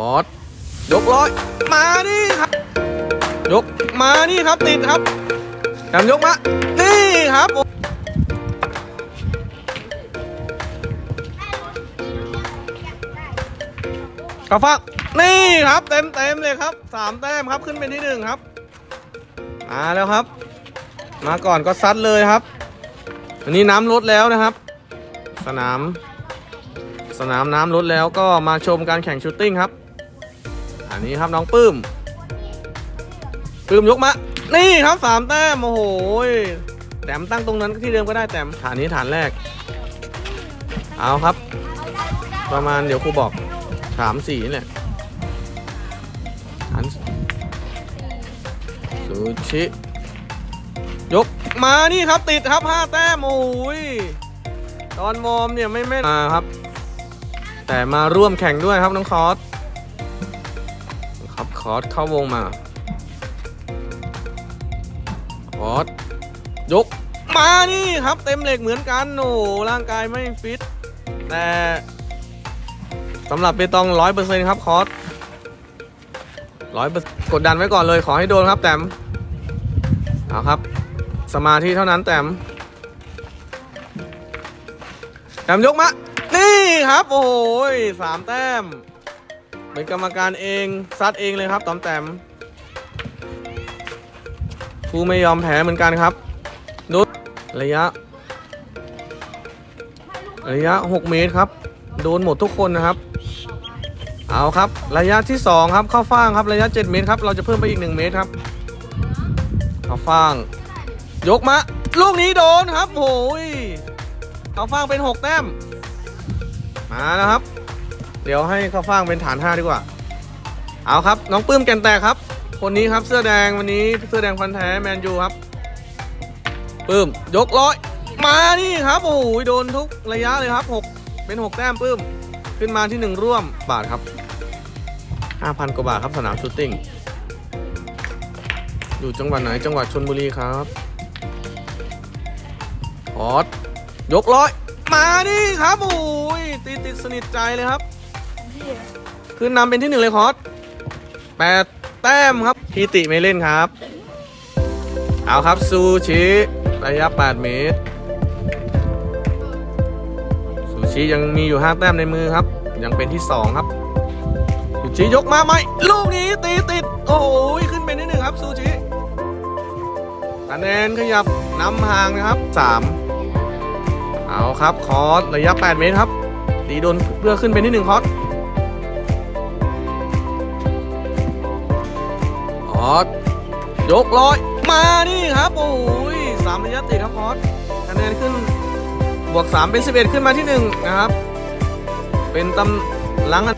ออดยกร้อย มานี่ครับ ยกมานี่ครับติดครับแถมยกมา นี่ครับกระฟักนี่ครับเต็มเต็มเลยครับสามแต้มครับขึ้นเป็นที่หนึ่งครับ มาแล้วครับ มาก่อนก็ซัดเลยครับอันนี้น้ำลดแล้วนะครับ สนาม สนามน้ำลดแล้วก็มาชมการแข่งชูตติ้งครับ อันนี้ครับน้องปื้มปื้มยกมา นี่ครับสามแต้มโอ้โหแต้มตั้งตรงนั้นที่เดิมก็ได้แต้มฐานนี้ฐานแรก เอาครับ ประมาณเดี๋ยวครูบอกสามสี่นี่แหละฐานซูชิยกมานี่ครับติดครับห้าแต้มโอ้ยตอนมอมเนี่ยไม่แม่นมาครับ แต่มาร่วมแข่งด้วยครับน้องคอส คอรับคอสเข้าวงมา คอร์สยกมานี่ครับเต็มเหล็กเหมือนกันโอ้ร่างกายไม่ฟิต แต่สำหรับเปตองร้อยเปอร์เซ็นต์ครับคอร์สร้อยเปอร์กดดันไว้ก่อนเลยขอให้โดนครับแต้มเอาครับ สมาธิเท่านั้นแต้มแต้มยกมา นี่ครับ โอ้โหสามแต้ม เป็นกรรมการเองซัดเองเลยครับตอมแต้มผู้ไม่ยอมแพ้เหมือนกันครับนุดระยะ ระยะ 6 เมตรครับ โดนหมดทุกคนนะครับ เอาครับ ระยะที่ 2 ครับ เข้าฟางครับ ระยะ 7 เมตรครับ เราจะเพิ่มไปอีก 1 เมตรครับ เข้าฟาง ยกมา ลูกนี้โดนครับโอ้ยเข้าฟางเป็น 6 แต้ม มาแล้วครับ เดี๋ยวให้ข้าฟ่างเป็นฐาน5ดีกว่า เอาครับ น้องปื้มแกนแตกครับ คนนี้ครับเสื้อแดงวันนี้เสื้อแดงฟันแท้แมนยูครับ ปื้มยกร้อย มานี่ครับโอ้โหโดนทุกระยะเลยครับ6เป็น6แต้มปื้ม ขึ้นมาที่1ร่วมบาทครับ5,000กว่าบาทครับสนามชูตติ้งอยู่จังหวัดไหนจังหวัดชนบุรีครับออดยกร้อย มานี่ครับโอ้ยติดติดสนิทใจเลยครับ ขึ้นนำเป็นที่หนึ่งเลยคอสแปดแต้มครับพีติไม่เล่นครับ เอาครับซูชิระยะ8เมตร ซูชิยังมีอยู่5แต้มในมือครับ ยังเป็นที่ 2 ครับ ซูชิยกมาไหมลูกนี้ตีติด โอ้โหขึ้นเป็นที่หนึ่งครับซูชิคะแนนขยับนำห่างนะครับ 3 เอาครับคอสระยะ 8 เมตรครับตีโดนเพื่อขึ้นเป็นที่หนึ่งคอส อสยกร้อย มานี่ครับโอ้ยสามระยะติดครับคอสคะแนนขึ้นบวก 3 เป็น 11 ขึ้นมาที่ 1 นะครับ เป็นตำหลังอัน